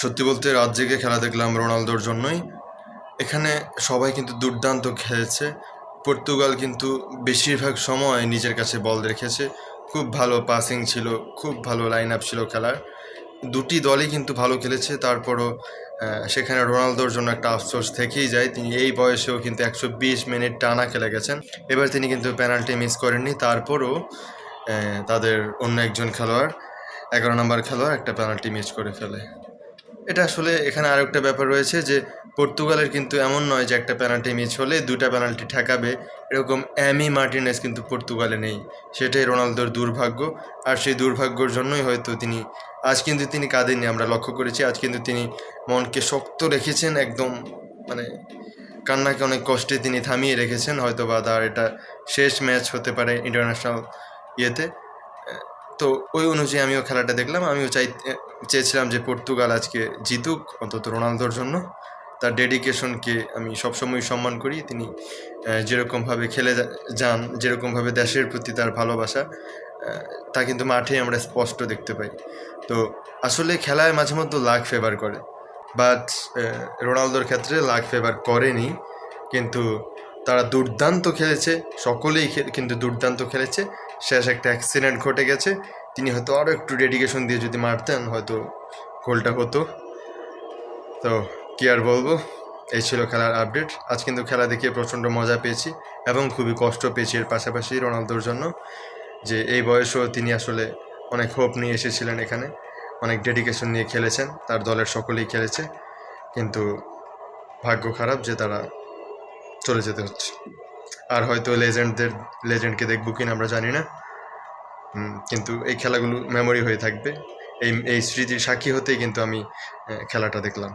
সত্যি বলতে রাত জেগে খেলা দেখলাম রোনালদোর জন্যই। এখানে সবাই কিন্তু দুর্দান্ত খেলেছে। পর্তুগাল কিন্তু বেশিরভাগ সময় নিজের কাছে বল রেখেছে। খুব ভালো পাসিং ছিল, খুব ভালো লাইন আপ ছিল খেলার। দুটি দলই কিন্তু ভালো খেলেছে, তারপরও সেখানে রোনালদোর জন্য একটা আফসোস থেকেই যায়। তিনি এই বয়সেও কিন্তু একশো বিশ মিনিট টানা খেলে গেছেন। এবার তিনি কিন্তু পেনাল্টি মিস করেননি, তারপরও তাদের অন্য একজন খেলোয়াড়, এগারো নম্বর খেলোয়াড় একটা পেনাল্টি মিস করে ফেলে। এটা আসলে এখানে আরেকটা ব্যাপার রয়েছে যে পর্তুগালের কিন্তু এমন নয় যে একটা পেনাল্টি মিস হলে দুটা পেনাল্টি ঠেকাবে। এরকম অ্যামি মার্টিনেস কিন্তু পর্তুগালে নেই। সেটাই রোনালদোর দুর্ভাগ্য। আর সেই দুর্ভাগ্যর জন্যই হয়তো তিনি, আজ কিন্তু তিনি কাঁদেননি, আমরা লক্ষ্য করেছি। আজ কিন্তু তিনি মনকে শক্ত রেখেছেন, একদম মানে কান্নাকে অনেক কষ্টে তিনি থামিয়ে রেখেছেন। হয়তো বা তার এটা শেষ ম্যাচ হতে পারে ইন্টারন্যাশনাল ইয়েতে। তো ওই অনুযায়ী আমিও খেলাটা দেখলাম। আমিও চাই, চেয়েছিলাম যে পর্তুগাল আজকে জিতুক, অন্তত রোনালদোর জন্য। তার ডেডিকেশনকে আমি সবসময় সম্মান করি। তিনি যেরকমভাবে খেলে যান, যেরকমভাবে দেশের প্রতি তার ভালোবাসা তা কিন্তু মাঠে আমরা স্পষ্ট দেখতে পাই। তো আসলে খেলায় মাঝে মধ্যে লাক ফেভার করে। বাট রোনালদোর ক্ষেত্রে লাক ফেভার করেনি। কিন্তু তারা দুর্দান্ত খেলেছে, সকলেই কিন্তু দুর্দান্ত খেলেছে। শেষ একটা অ্যাক্সিডেন্ট ঘটে গেছে। তিনি হয়তো আরও একটু ডেডিকেশন দিয়ে যদি মারতেন, হয়তো গোলটা হতো। তো কি আর বলব? এই ছিল খেলার আপডেট আজ কিন্তু খেলা দেখে প্রচণ্ড মজা পেয়েছি এবং খুবই কষ্ট পেয়েছি এর পাশাপাশি রোনালদোর জন্য। যে এই বয়সেও তিনি আসলে অনেক হোপ নিয়ে এসেছিলেন এখানে। অনেক ডেডিকেশন নিয়ে খেলেছেন। তার দলের সকলেই খেলেছে। কিন্তু ভাগ্য খারাপ যে তারা চলে যেতে হচ্ছে। আর হয়তো লেজেন্ডদের, লেজেন্ডকে দেখব কিনা আমরা জানি না। কিন্তু এই খেলাগুলো মেমোরি হয়ে থাকবে। এই এই স্মৃতির সাক্ষী হতেই কিন্তু আমি খেলাটা দেখলাম।